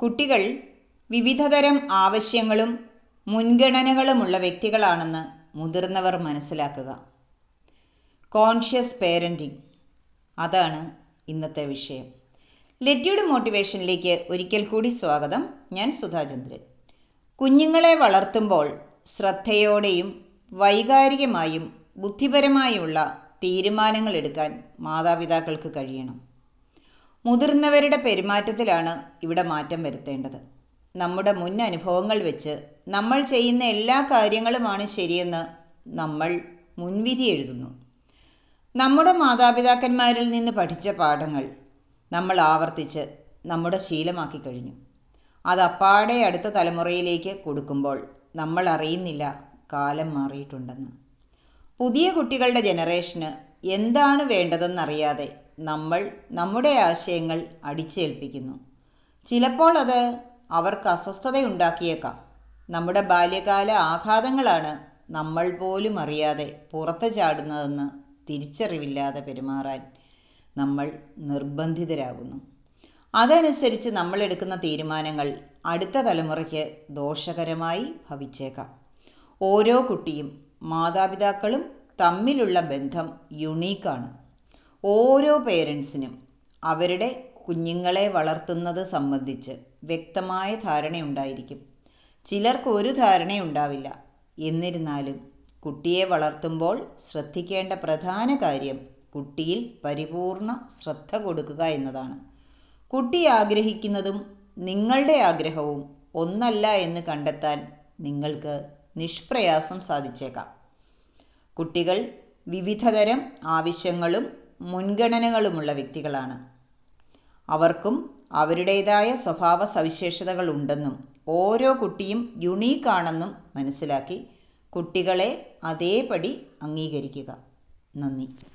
കുട്ടികൾ വിവിധതരം ആവശ്യങ്ങളും മുൻഗണനകളുമുള്ള വ്യക്തികളാണെന്ന് മുതിർന്നവർ മനസ്സിലാക്കുക. കോൺഷ്യസ് പേരന്റിംഗ് അതാണ് ഇന്നത്തെ വിഷയം. ലെറ്റ്യൂഡ് മോട്ടിവേഷനിലേക്ക് ഒരിക്കൽ കൂടി സ്വാഗതം. ഞാൻ സുധാചന്ദ്രൻ കുഞ്ഞുങ്ങളെ വളർത്തുമ്പോൾ ശ്രദ്ധയോടെയും വൈകാരികമായും ബുദ്ധിപരമായുള്ള തീരുമാനങ്ങൾ എടുക്കാൻ മാതാപിതാക്കൾക്ക് കഴിയണം. മുതിർന്നവരുടെ പെരുമാറ്റത്തിലാണ് ഇവിടെ മാറ്റം വരുത്തേണ്ടത്. നമ്മുടെ മുൻ അനുഭവങ്ങൾ വെച്ച് നമ്മൾ ചെയ്യുന്ന എല്ലാ കാര്യങ്ങളുമാണ് ശരിയെന്ന് നമ്മൾ മുൻവിധി എഴുതുന്നു. നമ്മുടെ മാതാപിതാക്കന്മാരിൽ നിന്ന് പഠിച്ച പാഠങ്ങൾ നമ്മൾ ആവർത്തിച്ച് നമ്മുടെ ശീലമാക്കി കഴിഞ്ഞു. അത് അപ്പാടെ അടുത്ത തലമുറയിലേക്ക് കൊടുക്കുമ്പോൾ നമ്മൾ അറിയുന്നില്ല കാലം മാറിയിട്ടുണ്ടെന്ന്. പുതിയ കുട്ടികളുടെ ജനറേഷന് എന്താണ് വേണ്ടതെന്നറിയാതെ നമ്മൾ നമ്മുടെ ആശയങ്ങൾ അടിച്ചേൽപ്പിക്കുന്നു. ചിലപ്പോൾ അത് അവർക്ക് അസ്വസ്ഥതയുണ്ടാക്കിയേക്കാം. നമ്മുടെ ബാല്യകാല ആഘാതങ്ങളാണ് നമ്മൾ പോലും അറിയാതെ പുറത്ത് ചാടുന്നതെന്ന് തിരിച്ചറിവില്ലാതെ പെരുമാറാൻ നമ്മൾ നിർബന്ധിതരാകുന്നു. അതനുസരിച്ച് നമ്മൾ എടുക്കുന്ന തീരുമാനങ്ങൾ അടുത്ത തലമുറയ്ക്ക് ദോഷകരമായി ഭവിച്ചേക്കാം. ഓരോ കുട്ടിയും മാതാപിതാക്കളും തമ്മിലുള്ള ബന്ധം യുണീക്കാണ് ഓരോ പേരൻസിനും അവരുടെ കുഞ്ഞുങ്ങളെ വളർത്തുന്നത് സംബന്ധിച്ച് വ്യക്തമായ ധാരണയുണ്ടായിരിക്കും. ചിലർക്ക് ഒരു ധാരണയുണ്ടാവില്ല. എന്നിരുന്നാലും കുട്ടിയെ വളർത്തുമ്പോൾ ശ്രദ്ധിക്കേണ്ട പ്രധാന കാര്യം കുട്ടിയിൽ പരിപൂർണ ശ്രദ്ധ കൊടുക്കുക എന്നതാണ്. കുട്ടി ആഗ്രഹിക്കുന്നതും നിങ്ങളുടെ ആഗ്രഹവും ഒന്നല്ല എന്ന് കണ്ടെത്താൻ നിങ്ങൾക്ക് നിഷ്പ്രയാസം സാധിച്ചേക്കാം. കുട്ടികൾ വിവിധതരം ആവശ്യങ്ങളും മുൻഗണനകളുമുള്ള വ്യക്തികളാണ്. അവർക്കും അവരുടേതായ സ്വഭാവ സവിശേഷതകൾ ഉണ്ടെന്നും ഓരോ കുട്ടിയും യുണീക്കാണെന്നും മനസ്സിലാക്കി കുട്ടികളെ അതേപടി അംഗീകരിക്കുക. നന്ദി.